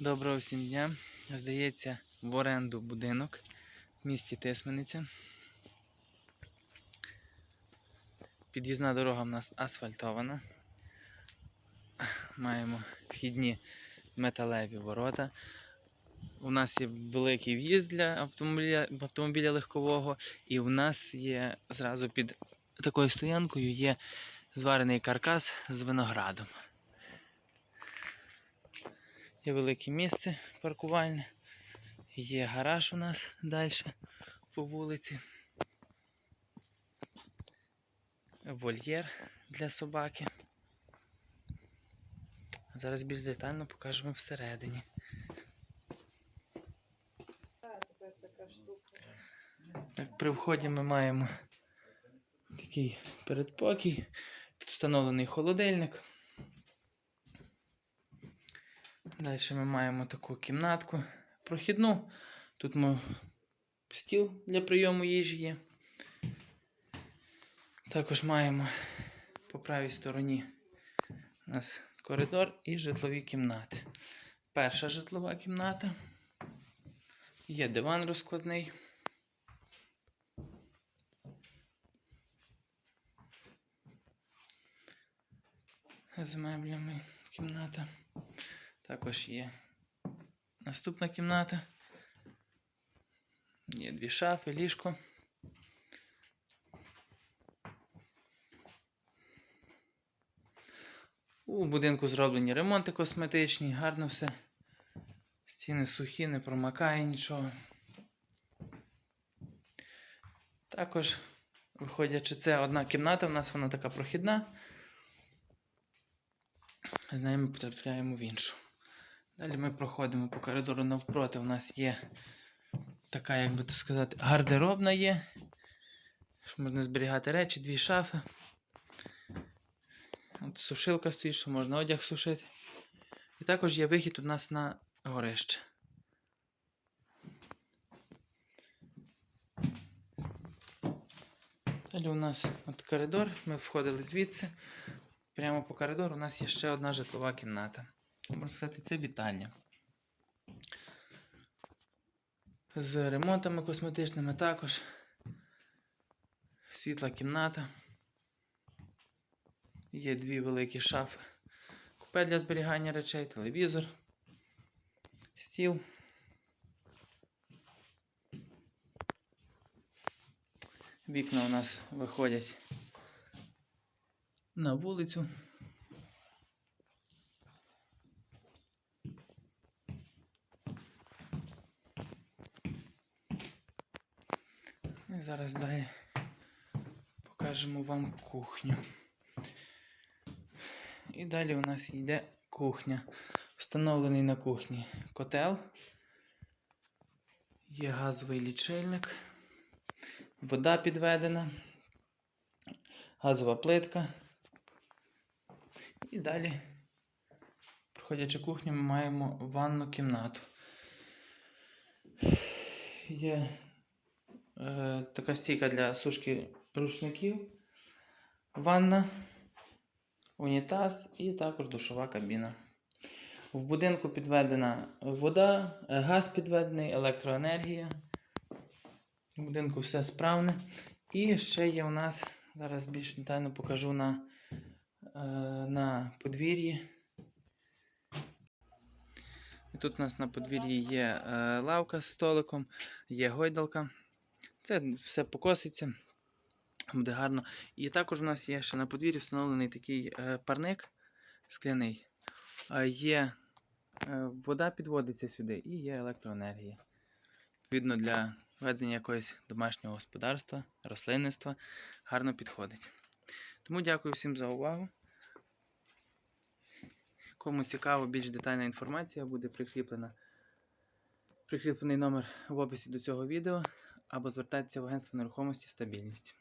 Доброго всім дня. Здається, в оренду будинок в місті Тисмениця. Під'їзна дорога в нас асфальтована. Маємо вхідні металеві ворота. У нас є великий в'їзд для автомобіля, автомобіля легкового, і у нас є зразу під такою стоянкою є зварений каркас з виноградом. Є велике місце паркувальне. Є гараж у нас далі по вулиці. Вольєр для собаки. Зараз більш детально покажемо всередині. Так, при вході ми маємо такий передпокій. Тут встановлений холодильник. Далі ми маємо таку кімнатку прохідну. Тут ми стіл для прийому їжі є. Також маємо по правій стороні у нас коридор і житлові кімнати. Перша житлова кімната. Є диван розкладний. З меблями кімната. Також є наступна кімната. Є дві шафи, ліжко. У будинку зроблені ремонти косметичні, гарно все. Стіни сухі, не промакає нічого. Також, виходячи, це одна кімната, у нас вона така прохідна. З нею ми потрапляємо в іншу. Далі ми проходимо по коридору навпроти. У нас є така, як би то сказати, гардеробна є. Що можна зберігати речі, дві шафи. От сушилка стоїть, що можна одяг сушити. І також є вихід у нас на горище. Далі у нас от коридор, ми входили звідси. Прямо по коридору у нас є ще одна житлова кімната. Можна сказати, це вітальня. З ремонтами косметичними також. Світла кімната. Є дві великі шафи. Купе для зберігання речей, телевізор, стіл. Вікна у нас виходять на вулицю. І зараз далі покажемо вам кухню. І далі у нас йде кухня. Встановлений на кухні котел. Є газовий лічильник, вода підведена, газова плитка. І далі, проходячи кухню, ми маємо ванну кімнату. Є така стійка для сушки рушників, ванна, унітаз і також душова кабіна. В будинку підведена вода, е, газ підведений, електроенергія. В будинку все справне. І ще є у нас, зараз більш детально покажу на, е, на подвір'ї. Тут у нас на подвір'ї є е, лавка з столиком, є гойдалка. Це все покоситься, буде гарно. І також у нас є ще на подвір'ї встановлений такий е, парник скляний. Є е, вода підводиться сюди і є електроенергія. Відповідно, для ведення якогось домашнього господарства, рослинництва гарно підходить. Тому дякую всім за увагу. Кому цікаво, більш детальна інформація буде прикріплена. Прикріплений номер в описі до цього відео або звертатися в агентство нерухомості стабільність.